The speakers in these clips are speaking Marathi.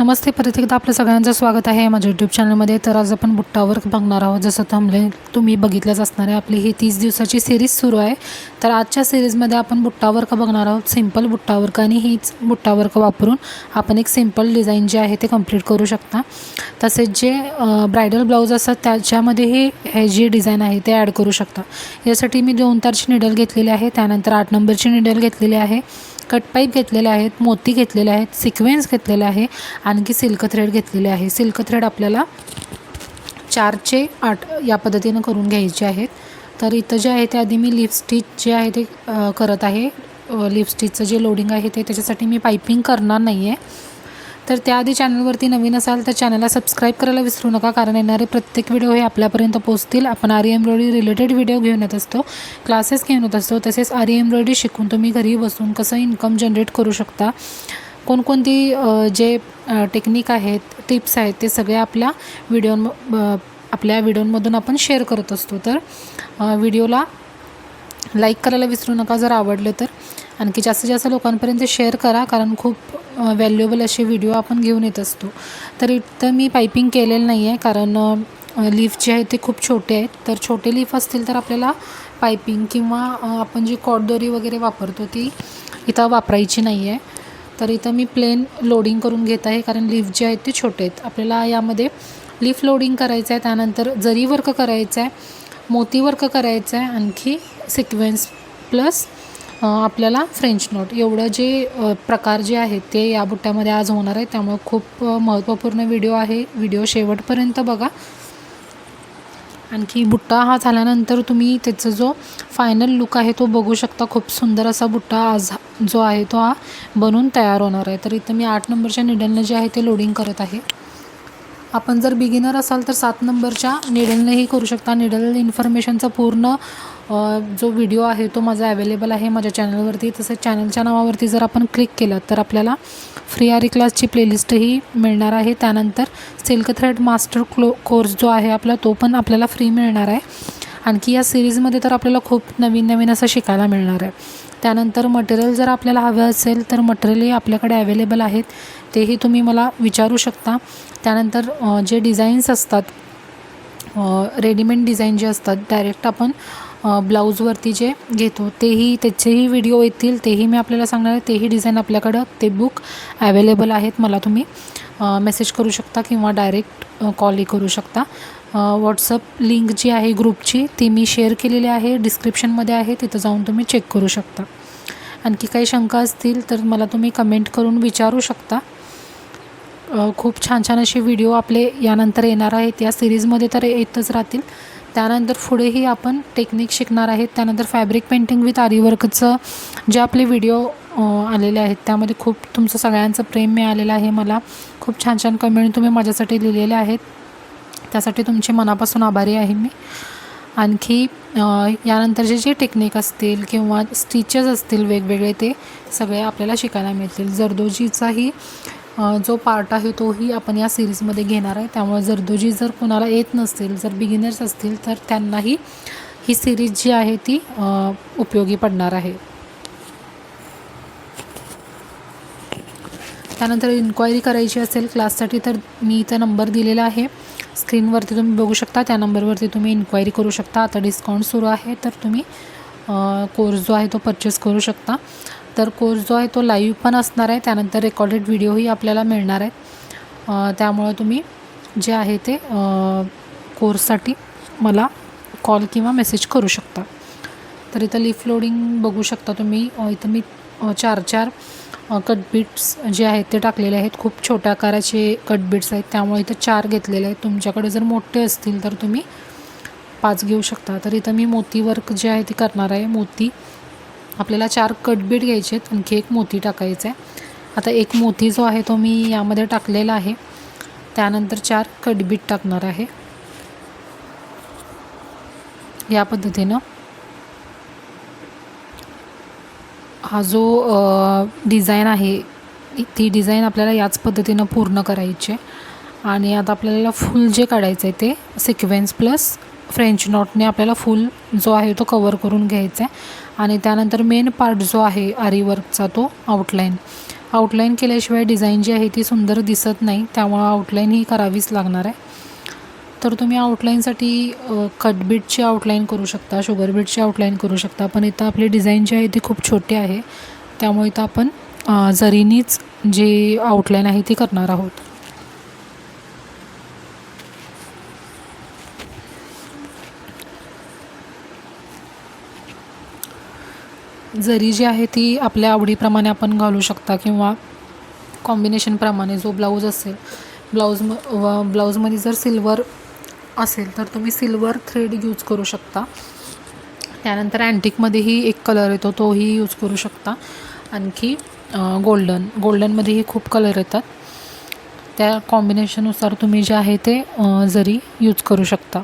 नमस्ते परत एकदा आपलं सगळ्यांचं स्वागत आहे माझ्या यूट्यूब चॅनलमध्ये तर आज आपण बुट्टावर बघणार आहोत. जसं थांबले तुम्ही बघितलंच असणार आहे. आपली ही तीस दिवसाची सिरीज सुरू आहे. तर आजच्या सिरीजमध्ये आपण बुट्टावर्क बघणार आहोत. सिंपल बुट्टावर्क आणि हीच बुट्टावर्क वापरून आपण एक सिंपल डिझाईन जे आहे ते कंप्लीट करू शकता. तसेच जे ब्रायडल ब्लाऊज असतात त्याच्यामध्येही हे जी डिझाईन आहे ते ॲड करू शकता. यासाठी मी दोन तारची निडल घेतलेली आहे. त्यानंतर आठ नंबरची निडल घेतलेली आहे. कट पाईप घेतलेले आहेत मोती घेतलेले आहेत सिक्वेन्स घेतलेले आहे आणखी सिल्क थ्रेड घेतलेले आहे. सिल्क थ्रेड आपल्याला चारचे आठ या पद्धतीनं करून घ्यायचे आहेत. तर इथं जे आहे ते आधी मी लिपस्टिक जे आहे ते करत आहे. लिपस्टिकचं जे लोडिंग आहे ते त्याच्यासाठी मी पायपिंग करणार नाही आहे तर त्याआधी चॅनलवरती नवीन असाल तर चॅनलला सबस्क्राईब करायला विसरू नका कारण येणारे प्रत्येक व्हिडिओ हे आपल्यापर्यंत पोहोचतील. आपण आरी एम्ब्रॉयडरी रिलेटेड व्हिडिओ घेऊन येत असतो क्लासेस घेऊन येत असतो. तसेच आरी एम्ब्रॉयडरी शिकून तुम्ही घरी बसून कसं इन्कम जनरेट करू शकता. कोणकोणती जे टेक्निक आहेत टिप्स आहेत ते सगळे आपल्या व्हिडिओ आपल्या व्हिडिओमधून आपण शेअर करत असतो. तर व्हिडिओला लाईक करायला विसरू नका जर आवडलं तर. आणखी जास्तीत जास्त लोकांपर्यंत शेअर करा कारण खूप व्हॅल्युएबल असे व्हिडिओ आपण घेऊन येत असतो. तर इथं मी पायपिंग केलेलं नाही आहे कारण लीफ जे आहे ते खूप छोटे आहेत. तर छोटे लीफ असतील तर आपल्याला पायपिंग किंवा आपण जी कॉटदोरी वगैरे वापरतो ती इथं वापरायची नाही आहे तर इथं मी प्लेन लोडिंग करून घेत आहे कारण लीफ जे आहेत ते छोटे आहेत. आपल्याला यामध्ये लीफ लोडिंग करायचं आहे त्यानंतर जरी वर्क करायचं आहे मोती वर्क करायचं आहे आणखी सिक्वेन्स प्लस आपल्याला फ्रेंच नोट एवढं जे प्रकार जे आहेत ते या बुट्ट्यामध्ये आज होणार आहे त्यामुळे खूप महत्त्वपूर्ण व्हिडिओ आहे. व्हिडिओ शेवटपर्यंत बघा. आणखी बुट्टा हा झाल्यानंतर तुम्ही त्याचा जो फायनल लुक आहे तो बघू शकता. खूप सुंदर असा बुट्टा आज जो आहे तो हा बनून तयार होणार आहे. तर इथं मी आठ नंबरच्या निडलनं जे आहे ते लोडिंग करत आहे. आपण जर बिगिनर असाल तर सात नंबरच्या निडलनेही करू शकता. निडल इन्फॉर्मेशनचा पूर्ण जो व्हिडिओ आहे तो माझा अवेलेबल आहे माझ्या चॅनलवरती तसेच चॅनलच्या नावावरती जर आपण क्लिक केलं तर आपल्याला फ्री आरी क्लासची प्लेलिस्टही मिळणार आहे. त्यानंतर सिल्क थ्रेड मास्टर क्लो कोर्स जो आहे आपला तो पण आपल्याला फ्री मिळणार आहे. आणखी या सिरीजमध्ये तर आपल्याला खूप नवीन नवीन असं शिकायला मिळणार आहे. त्यानंतर मटेरियल जर आपल्याला हवं असेल तर मटेरियलही आपल्याकडे अवेलेबल आहेत. तेही तुम्ही मला विचारू शकता. त्यानंतर जे डिझाईन्स असतात रेडीमेड डिझाईन जे असतात डायरेक्ट आपण ब्लाऊजवरती जे घेतो तेही त्याचेही व्हिडिओ येतील तेही मी आपल्याला सांगणार आहे. तेही डिझाईन आपल्याकडं ते बुक अवेलेबल आहेत मला तुम्ही मेसेज करू शकता किंवा डायरेक्ट कॉलही करू शकता. व्हॉट्सअप लिंक जी आहे ग्रुपची ती मी शेअर केलेली आहे. डिस्क्रिप्शनमध्ये आहे तिथं जाऊन तुम्ही चेक करू शकता. आणखी काही शंका असतील तर मला तुम्ही कमेंट करून विचारू शकता. खूप छान छान असे व्हिडिओ आपले यानंतर येणार आहेत. या सिरीजमध्ये तर येतच राहतील. त्यानंतर पुढेही आपण टेक्निक शिकणार आहेत. त्यानंतर फॅब्रिक पेंटिंग विथ आरीवर्कचं जे आपले व्हिडिओ आलेले आहेत त्यामध्ये खूप तुमचं सगळ्यांचं प्रेम मिळालेलं आहे मला. खूप छान छान कमेंट तुम्ही माझ्यासाठी लिहिलेले आहेत. त्यासाठी तुमचे मनापासून आभारी आहे मी. आणखी यानंतरचे जे टेक्निक असतील किंवा स्टिचेस असतील वेगवेगळे ते सगळे आपल्याला शिकायला मिळतील. जरदोजीचाही जो पार्ट आहे तोही आपण या सिरीजमध्ये घेणार आहे. त्यामुळे जरदोजी जर कोणाला येत नसतील जर बिगिनर्स असतील तर त्यांनाही ही सिरीज जी आहे ती उपयोगी पडणार आहे. त्यानंतर इन्क्वायरी करायची असेल क्लाससाठी तर मी इथं नंबर दिलेला आहे. स्क्रीनवरती तुम्ही बघू शकता. त्या नंबरवरती तुम्ही इन्क्वायरी करू शकता. आता डिस्काउंट सुरू आहे तर तुम्ही कोर्स जो आहे तो परचेस करू शकता. तर कोर्स जो आहे तो लाईव्ह पण असणार आहे. त्यानंतर रेकॉर्डेड व्हिडिओही आपल्याला मिळणार आहेत त्यामुळं तुम्ही जे आहे ते कोर्ससाठी मला कॉल किंवा मेसेज करू शकता. तर इथं लिफ लोडिंग बघू शकता तुम्ही. इथं मी चार चार कटबीट्स जे आहेत ते टाकलेले आहेत. खूप छोट्या आकाराचे कटबिट्स आहेत. त्यामुळे इथं चार घेतलेले आहेत. तुमच्याकडे जर मोठे असतील तर तुम्ही पाच घेऊ शकता. तर इथं मी मोती वर्क जे आहे ते करणार आहे. मोती आपल्याला चार कटबीट घ्यायचे आहेत. आणखी एक मोती टाकायचं आहे. आता एक मोती जो आहे तो मी यामध्ये टाकलेला आहे. त्यानंतर चार कटबीट टाकणार आहे. या पद्धतीनं हा जो डिझाईन आहे ती डिझाईन आपल्याला याच पद्धतीनं पूर्ण करायची आहे. आणि आता आपल्याला फुल जे काढायचं आहे ते सिक्वेन्स प्लस फ्रेंच नॉटने आपल्याला फुल जो आहे तो कवर करून घ्यायचा आहे. आणि त्यानंतर मेन पार्ट जो आहे आरीवर्कचा तो आउटलाईन आउटलाईन केल्याशिवाय डिझाईन जी आहे ती सुंदर दिसत नाही त्यामुळं आउटलाईन ही करावीच लागणार आहे. तर तुम्ही आउटलाईनसाठी कटबीटची आउटलाईन करू शकता शुगर बीटची आउटलाईन करू शकता पण इथं आपली डिझाईन जी आहे ती खूप छोटी आहे. त्यामुळे इथं आपण जरीनीच जी आउटलाईन आहे ती करणार आहोत. जरी जी आहे ती आपल्या आवडीप्रमाणे आपण घालू शकता किंवा कॉम्बिनेशनप्रमाणे जो ब्लाऊज असेल ब्लाऊज म व ब्लाऊजमध्ये जर सिल्वर असेल तर तुम्ही सिल्वर थ्रेड यूज करू शकता. त्यानंतर अँटिकमध्येही एक कलर येतो तोही यूज करू शकता. आणखी गोल्डन गोल्डनमध्येही खूप कलर येतात. त्या कॉम्बिनेशननुसार तुम्ही जे आहे ते जरी यूज करू शकता.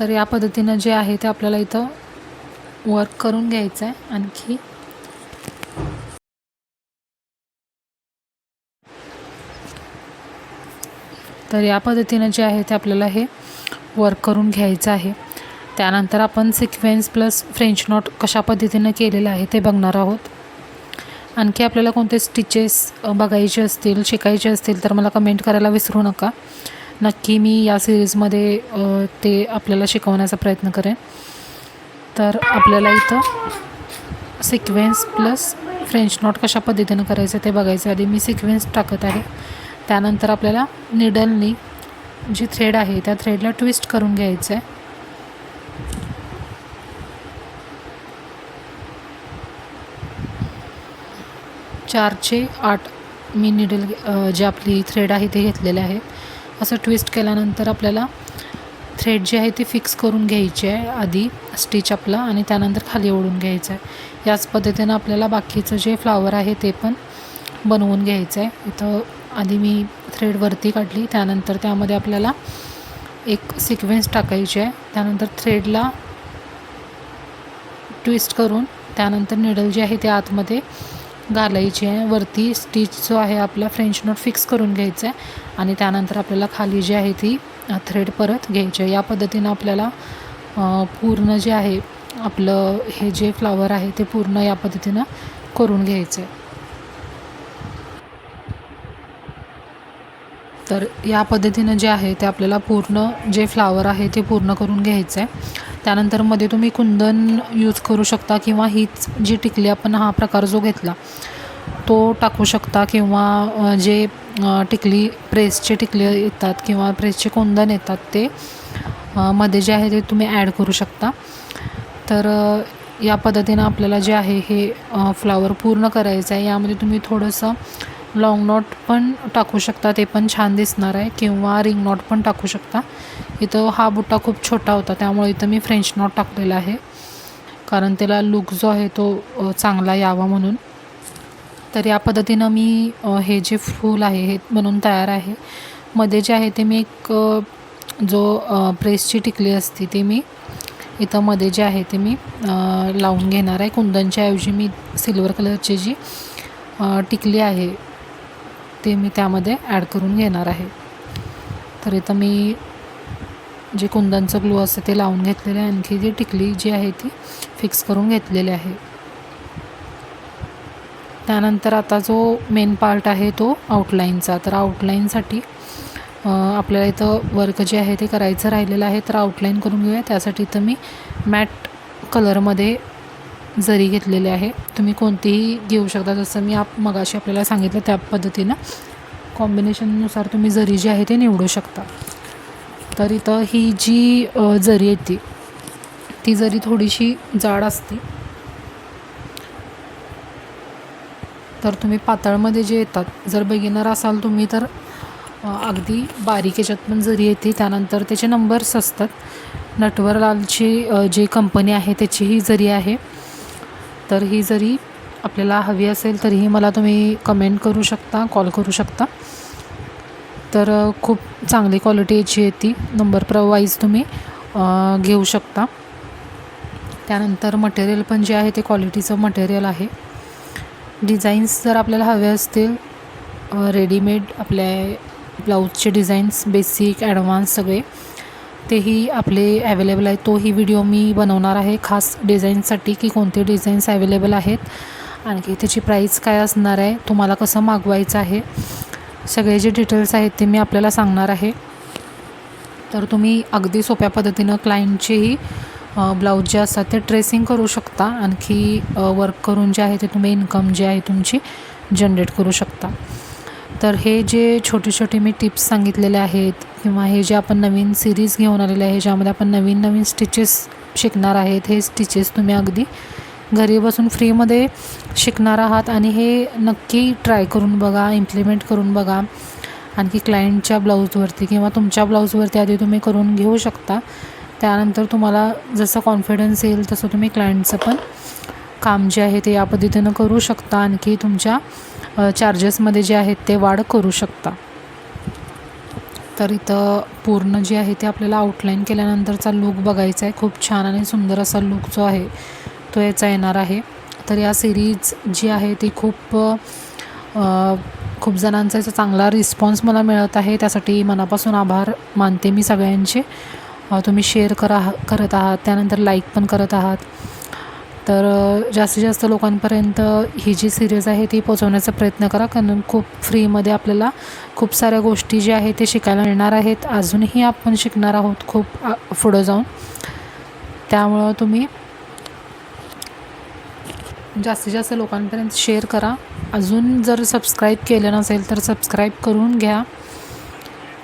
तर या पद्धतीनं जे आहे ते आपल्याला इथं वर्क करून घ्यायचं आहे आणखी. तर या पद्धतीनं जे आहे ते आपल्याला हे वर्क करून घ्यायचं आहे. त्यानंतर आपण सिक्वेन्स प्लस फ्रेंच नॉट कशा पद्धतीनं केलेलं आहे ते बघणार आहोत. आणखी आपल्याला कोणते स्टिचेस बघायचे असतील शिकायचे असतील तर मला कमेंट करायला विसरू नका. नक्की मी या सिरीजमध्ये ते आपल्याला शिकवण्याचा प्रयत्न करेन. तर आपल्याला इथं सिक्वेन्स प्लस फ्रेंच नॉट कशा पद्धतीनं करायचं ते बघायचं. आधी मी सिक्वेन्स टाकत आहे. त्यानंतर आपल्याला निडलनी जी थ्रेड आहे त्या थ्रेडला ट्विस्ट करून घ्यायचं आहे चारचे आठ मी निडल जी जे आपली थ्रेड आहे ते घेतलेले आहे. असं ट्विस्ट केल्यानंतर आपल्याला थ्रेड जी आहे ती फिक्स करून घ्यायची आहे आधी स्टिच आपला आणि त्यानंतर खाली ओढून घ्यायचं आहे याच पद्धतीनं आपल्याला बाकीचं जे फ्लावर आहे ते पण बनवून घ्यायचं आहे इथं आधी मी थ्रेड वरती काढली त्यानंतर त्यामध्ये आपल्याला एक सिक्वेन्स टाकायची आहे. त्यानंतर थ्रेडला ट्विस्ट करून त्यानंतर निडल जी आहे ते आतमध्ये घालायची आहे. वरती स्टिच जो आहे आपला फ्रेंच नोट फिक्स करून घ्यायचा आहे. आणि त्यानंतर आपल्याला खाली जी आहे ती थ्रेड परत घ्यायची आहे. या पद्धतीनं आपल्याला पूर्ण जे आहे आपलं हे जे फ्लावर आहे ते पूर्ण या पद्धतीनं करून घ्यायचं आहे. तर या पद्धतीनं जे आहे ते आपल्याला पूर्ण जे फ्लावर आहे ते पूर्ण करून घ्यायचं आहे. त्यानंतरमध्ये तुम्ही कुंदन यूज करू शकता किंवा हीच जी टिकली आपण हा प्रकार जो घेतला तो टाकू शकता किंवा जे टिकली प्रेसचे टिकले येतात किंवा प्रेसचे कुंदन येतात ते मध्ये जे आहे ते तुम्ही ॲड करू शकता. तर या पद्धतीनं आपल्याला जे आहे हे फ्लावर पूर्ण करायचं आहे. यामध्ये तुम्ही थोडंसं लाँग नॉट पण टाकू शकता ते पण छान दिसणार आहे. किंवा रिंग नॉट पण टाकू शकता. इथं हा बुट्टा खूप छोटा होता त्यामुळे इथं मी फ्रेंच नॉट टाकलेला आहे. कारण त्याला लुक जो आहे तो चांगला यावा म्हणून. तर या पद्धतीनं मी हे जे फूल आहे हे बनवून तयार आहे. मध्ये जे आहे ते मी एक जो प्रेसची टिकली असते ती मी इथं मध्ये जे आहे ते मी लावून घेणार आहे. कुंदनच्या ऐवजी मी सिल्वर कलरची जी टिकली आहे ते मी त्यामध्ये ॲड करून घेणार आहे. तर इथं मी जे कुंदनचं ग्लू असतं ते लावून घेतलेलं आहे. आणखी जी टिकली जी आहे ती फिक्स करून घेतलेली आहे. त्यानंतर आता जो मेन पार्ट आहे तो आउटलाईनचा तर आउटलाईनसाठी आपल्याला इथं वर्क जे आहे ते करायचं राहिलेलं आहे. तर आउटलाईन करून घेऊया. त्यासाठी इथं मी मॅट कलरमध्ये जरी घेतलेले आहे. तुम्ही कोणतीही घेऊ शकता. जसं मी आप मगाशी आपल्याला सांगितलं त्या पद्धतीनं. कॉम्बिनेशननुसार तुम्ही जरी जी आहे ते निवडू शकता. तर इथं ही जी जरी येते ती जरी थोडीशी जाड असते तर तुम्ही पातळमध्ये जे येतात जर बिगिनर असाल तुम्ही तर अगदी बारीक याच्यात पण जरी येते त्यानंतर त्याचे नंबर्स असतात. नटवरलालची जी कंपनी आहे त्याची ही जरी आहे तर ही जरी आपल्याला हवी असेल तरीही मला तुम्ही कमेंट करू शकता कॉल करू शकता. तर खूप चांगली क्वालिटी याची आहे ती. नंबर प्रवाईज तुम्ही घेऊ शकता. त्यानंतर मटेरियल पण जे आहे ते क्वालिटीचं मटेरियल आहे. डिझाईन्स जर आपल्याला हवे असतील रेडीमेड आपल्या ब्लाऊजचे डिझाईन्स बेसिक ॲडव्हान्स सगळे तेही आपले ॲवेलेबल आहे. तोही व्हिडिओ मी बनवणार आहे खास डिझाईनसाठी की कोणते डिझाईन्स ॲवेलेबल आहेत. आणखी त्याची प्राईस काय असणार आहे तुम्हाला कसं मागवायचं आहे सगळे जे डिटेल्स आहेत ते मी आपल्याला सांगणार आहे. तर तुम्ही अगदी सोप्या पद्धतीनं क्लायंटचेही ब्लाऊज जे असतात ते ट्रेसिंग करू शकता. आणखी वर्क करून जे आहे ते तुम्ही इन्कम जे आहे तुमची जनरेट करू शकता. तर हे जे छोटे छोटे मी टिप्स सांगितलेले आहेत किंवा हे जे आपण नवीन सिरीज घेऊन आलेले आहे ज्यामध्ये आपण नवीन नवीन स्टिचेस शिकणार आहेत हे स्टिचेस तुम्ही अगदी घरी बसून फ्रीमध्ये शिकणार आहात आणि हे नक्की ट्राय करून बघा इम्प्लिमेंट करून बघा. आणखी क्लायंटच्या ब्लाऊजवरती किंवा तुमच्या ब्लाऊजवरती आधी तुम्ही करून घेऊ शकता. त्यानंतर तुम्हाला जसं कॉन्फिडन्स येईल तसं तुम्ही क्लायंटचं पण काम जे आहे ते या पद्धतीनं करू शकता. आणखी तुमच्या चार्जेसमध्ये जे आहेत ते वाढ करू शकता. तर इथं पूर्ण जे आहे ते आपल्याला आउटलाईन केल्यानंतरचा लूक बघायचा आहे. खूप छान आणि सुंदर असा लूक जो आहे तो याचा येणार आहे. तर या सिरीज जी आहे ती खूप खूप जणांचा याचा चांगला रिस्पॉन्स मला मिळत आहे. त्यासाठी मनापासून आभार मानते मी सगळ्यांचे. तुम्ही शेअर करा करत आहात. त्यानंतर लाईक पण करत आहात. तर जास्तीत जास्त लोकांपर्यंत ही जी सिरीज आहे ती पोचवण्याचा प्रयत्न करा. कारण खूप फ्रीमध्ये आपल्याला खूप साऱ्या गोष्टी ज्या आहेत ते शिकायला मिळणार आहेत. अजूनही आपण शिकणार आहोत खूप पुढं जाऊन. त्यामुळं तुम्ही जास्तीत जास्त लोकांपर्यंत शेअर करा. अजून जर सबस्क्राईब केलं नसेल तर सबस्क्राईब करून घ्या.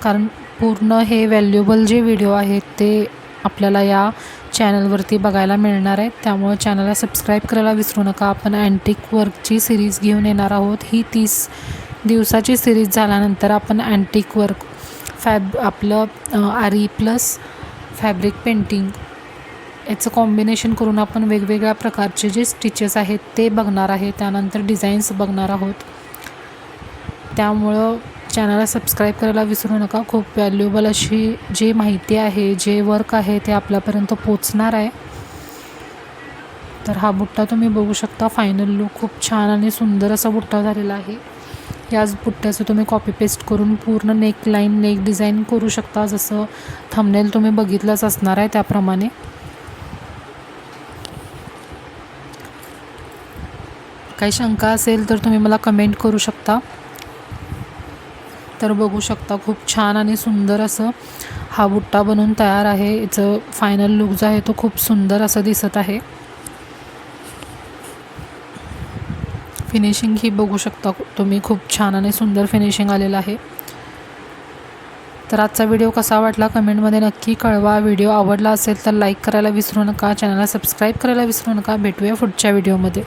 कारण पूर्ण हे व्हॅल्युबल जे व्हिडिओ आहेत ते आपल्याला या चॅनलवरती बघायला मिळणार आहेत त्यामुळे चॅनलला सबस्क्राईब करायला विसरू नका. आपण अँटिक वर्कची सिरीज घेऊन येणार आहोत. ही तीस दिवसाची सिरीज झाल्यानंतर आपण अँटिक वर्क फॅब आपलं आरी प्लस फॅब्रिक पेंटिंग याचं कॉम्बिनेशन करून आपण वेगवेगळ्या प्रकारचे जे स्टिचेस आहेत ते बघणार आहे. त्यानंतर डिझाईन्स बघणार आहोत. त्यामुळं चॅनलला सबस्क्राईब करायला विसरू नका. खूप व्हॅल्युएबल अशी जी माहिती आहे जे वर्क आहे ते आपल्यापर्यंत पोचणार आहे. तर हा बुट्टा तुम्ही बघू शकता. फायनल लुक खूप छान आणि सुंदर असा बुट्टा झालेला आहे. याच बुट्ट्याचं तुम्ही कॉपी पेस्ट करून पूर्ण नेक लाईन नेक डिझाईन करू शकता. जसं थंबनेल तुम्ही बघितलंच असणार आहे त्याप्रमाणे. काही शंका असेल तर तुम्ही मला कमेंट करू शकता. तर बघू शकता खूप छान आणि सुंदर असं हा बुट्टा बनवून तयार आहे. याचं फायनल लुक जो आहे तो खूप सुंदर असं दिसत आहे. फिनिशिंग ही बघू शकता तुम्ही खूप छान आणि सुंदर फिनिशिंग आलेलं आहे. तर आजचा व्हिडिओ कसा वाटला कमेंटमध्ये नक्की कळवा. व्हिडिओ आवडला असेल तर लाईक करायला विसरू नका चॅनलला सबस्क्राईब करायला विसरू नका. भेटूया पुढच्या व्हिडिओमध्ये